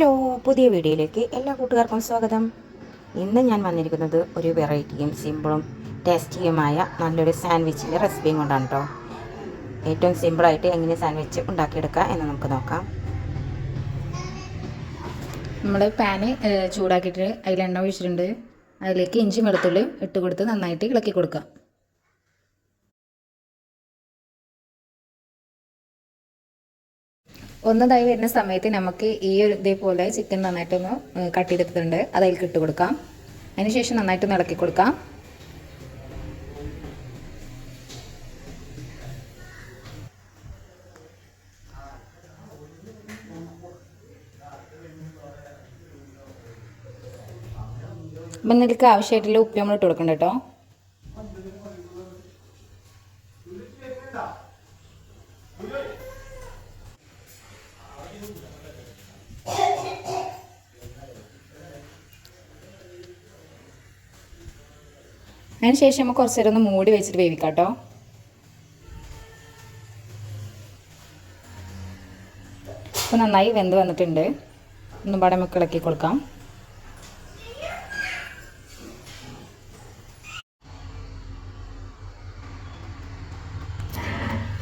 Hello പുതിയ വീഡിയോയിലേക്ക് എല്ലാ കൂട്ടുകാർക്കും സ്വാഗതം. ഇന്ന് ഞാൻ വന്നിരിക്കുന്നത് ഒരു വെറൈറ്റിയും സിമ്പിളും ടേസ്റ്റിയുമായ നല്ലൊരു സാൻഡ്വിച്ചിന്റെ റെസിപ്പിയും കൊണ്ടാണ് കേട്ടോ ഏറ്റവും സിമ്പിളായിട്ട് എങ്ങനെ സാൻഡ്വിച്ച് ഉണ്ടാക്കിയെടുക്കുക എന്ന് നമുക്ക് നോക്കാം. നമ്മൾ പാന് ചൂടാക്കിയിട്ട് അതിൽ എണ്ണ ഒഴിച്ചിട്ടുണ്ട്. അതിലേക്ക് ഇഞ്ചി വെളുത്തുള്ളി ഇട്ട് കൊടുത്ത് നന്നായിട്ട് ഇളക്കി കൊടുക്കാം ഒന്നതായി വരുന്ന സമയത്ത് നമുക്ക് ഈ ഒരു ഇതേപോലെ ചിക്കൻ നന്നായിട്ടൊന്ന് കട്ട് ചെയ്തെടുത്തിട്ടുണ്ട് അത് അതിലേക്ക് ഇട്ട് കൊടുക്കാം. അതിനുശേഷം നന്നായിട്ട് ഇളക്കി കൊടുക്കാം. അപ്പം നിങ്ങൾക്ക് ആവശ്യമായിട്ടുള്ള ഉപ്പ് നമ്മൾ ഇട്ട് കൊടുക്കണ്ട കേട്ടോ. അതിന് ശേഷം നമുക്ക് കുറച്ച് നേരം ഒന്ന് മൂടി വെച്ചിട്ട് വേവിക്കാം കേട്ടോ അപ്പോൾ നന്നായി വെന്ത് വന്നിട്ടുണ്ട്. ഒന്ന് പാടെ നമുക്ക് ഇളക്കി കൊടുക്കാം.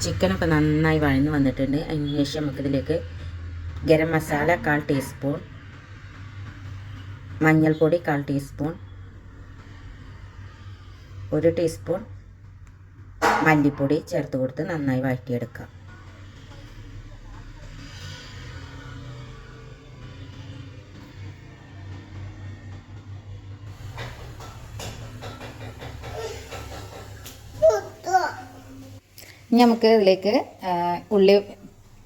ചിക്കനൊക്കെ നന്നായി വഴന്ന് വന്നിട്ടുണ്ട്. അതിന് ശേഷം നമുക്കിതിലേക്ക് ഗരം മസാല കാൽ ടീസ്പൂൺ. മഞ്ഞൾപ്പൊടി കാൽ ടീസ്പൂൺ. ഒരു ടീസ്പൂൺ മല്ലിപ്പൊടി ചേർത്ത് കൊടുത്ത് നന്നായി വഴറ്റിയെടുക്കാം ഇനി നമുക്ക് ഇതിലേക്ക് ഉള്ളി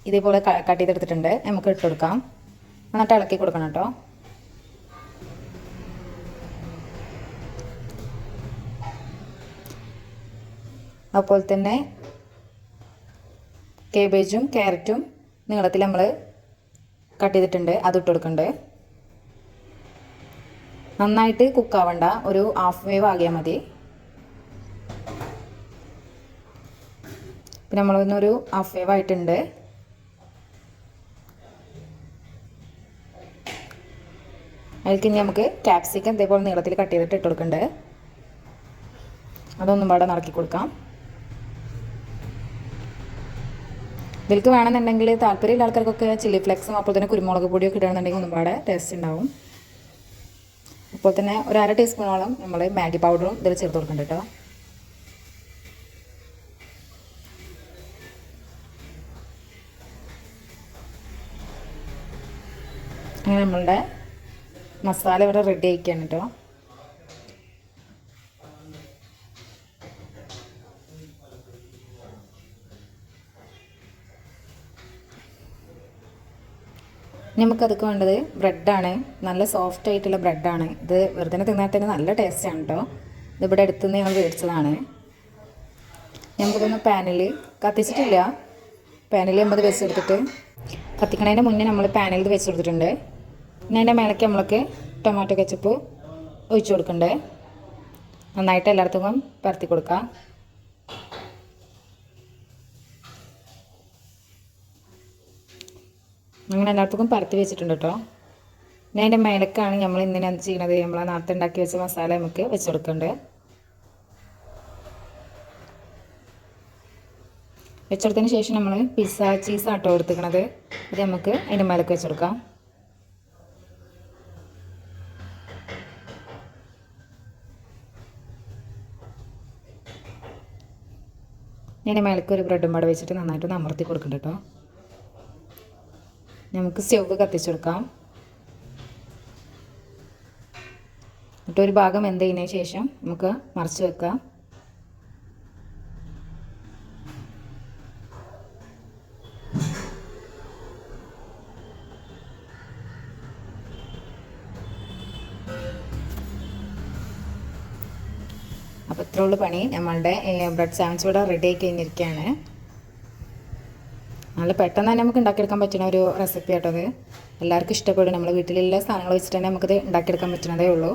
ഇതേപോലെ കട്ട് ചെയ്തെടുത്തിട്ടുണ്ട്. നമുക്ക് ഇട്ട് കൊടുക്കാം. എന്നിട്ട് ഇളക്കി കൊടുക്കണം കേട്ടോ. അതുപോലെ തന്നെ കേബേജും ക്യാരറ്റും നീളത്തിൽ നമ്മൾ കട്ട് ചെയ്തിട്ടുണ്ട്. അത് ഇട്ട് കൊടുക്കുന്നുണ്ട് നന്നായിട്ട് കുക്കാവണ്ട ഒരു ഹാഫ് വേവ് ആകിയാൽ മതി. പിന്നെ നമ്മളൊന്നൊരു ഹാഫ് വേവ് ആയിട്ടുണ്ട്. അതിലേക്ക് നമുക്ക് ക്യാപ്സിക്കം ഇതേപോലെ നീളത്തിൽ കട്ട് ചെയ്തിട്ട് ഇട്ട് കൊടുക്കണ്ടേ. അതൊന്നും പാടെ നടക്കി കൊടുക്കാം. ഇതിലേക്ക് വേണമെന്നുണ്ടെങ്കിൽ താല്പര്യമുള്ള ആൾക്കാർക്കൊക്കെ ചില്ലി ഫ്ലെക്സും അപ്പോൾ തന്നെ കുരുമുളക് പൊടിയൊക്കെ ഇടുകയാണെന്നുണ്ടെങ്കിൽ ഒന്നും പാടെ ടേസ്റ്റ് ഉണ്ടാവും. അപ്പോൾ തന്നെ ഒരു അര ടീസ്പൂണോളം നമ്മൾ മാഗി പൗഡറും ഇതിൽ ചേർത്ത് കൊടുക്കണ്ട കേട്ടോ. അങ്ങനെ നമ്മളുടെ മസാല ഇവിടെ റെഡി ആക്കിയാണ് കേട്ടോ നമുക്കതൊക്കെ വേണ്ടത് ബ്രെഡാണ് നല്ല സോഫ്റ്റ് ആയിട്ടുള്ള ബ്രെഡാണ് ഇത് വെറുതെ തിന്നാൽ തന്നെ നല്ല ടേസ്റ്റാണ് കേട്ടോ ഇതിവിടെ അടുത്ത് നിന്ന് ഞങ്ങൾ മേടിച്ചതാണ്. നമുക്കിതൊന്ന് പാനിൽ കത്തിച്ചിട്ടില്ല. പാനിൽ നമ്മൾ വെച്ചെടുത്തിട്ട് കത്തിക്കണതിന്റെ മുന്നേ നമ്മൾ പാനിൽ ഇത് വെച്ചെടുത്തിട്ടുണ്ട്. പിന്നെ അതിന്റെ മേലേക്ക് നമ്മൾക്ക് ടൊമാറ്റോ കെച്ചപ്പ് ഒഴിച്ചു കൊടുക്കണ്ടേ? നന്നായിട്ട് എല്ലായിടത്തും പരത്തി കൊടുക്കാം. അങ്ങനെ എല്ലായിടത്തും പരത്തി വെച്ചിട്ടുണ്ട് കേട്ടോ. പിന്നെ അതിന്റെ മേലക്കാണ് നമ്മൾ ഇന്നലെ എന്ത് ചെയ്യണത്? നമ്മൾ നേരത്തെ ഉണ്ടാക്കി വെച്ച മസാല നമുക്ക് വെച്ച് കൊടുക്കണ്ടേ? വെച്ചെടുത്തതിന് ശേഷം നമ്മൾ പിസ്സ ചീസ് ആട്ടോ എടുത്തിക്കണത് ഇത് നമുക്ക് അതിന്റെ മേലക്ക് വെച്ചെടുക്കാം അതിന്റെ മേലേക്ക് ഒരു ബ്രെഡും പാടെ വെച്ചിട്ട് നന്നായിട്ട് അമർത്തി കൊടുക്കണ്ട കേട്ടോ നമുക്ക് സ്റ്റവ് കത്തിച്ചെടുക്കാം എന്നിട്ട് ഒരു ഭാഗം എന്ത് ശേഷം നമുക്ക് മറിച്ച് വെക്കാം. അപ്പോൾ ഇത്രയുള്ള പണി. നമ്മളുടെ ബ്രെഡ് സാൻഡ്വിച്ച് ഇവിടെ റെഡി ആയി കഴിഞ്ഞിരിക്കുകയാണ്. നല്ല പെട്ടെന്ന് തന്നെ നമുക്ക് ഉണ്ടാക്കിയെടുക്കാൻ പറ്റുന്ന ഒരു റെസിപ്പി ആട്ടോ അത് എല്ലാവർക്കും ഇഷ്ടപ്പെടും. നമ്മൾ വീട്ടിലുള്ള സാധനങ്ങൾ വെച്ചിട്ട് തന്നെ നമുക്കിത് ഉണ്ടാക്കിയെടുക്കാൻ പറ്റുന്നതേ ഉള്ളൂ.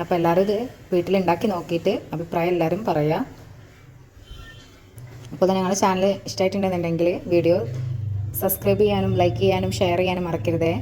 അപ്പോൾ എല്ലാവരും ഇത് വീട്ടിലുണ്ടാക്കി നോക്കിയിട്ട് അഭിപ്രായം എല്ലാവരും പറയുക അപ്പോൾ തന്നെ ഞങ്ങളുടെ ചാനൽ ഇഷ്ടമായിട്ടുണ്ടെന്നുണ്ടെങ്കിൽ വീഡിയോ സബ്സ്ക്രൈബ് ചെയ്യാനും ലൈക്ക് ചെയ്യാനും ഷെയർ ചെയ്യാനും മറക്കരുതേ.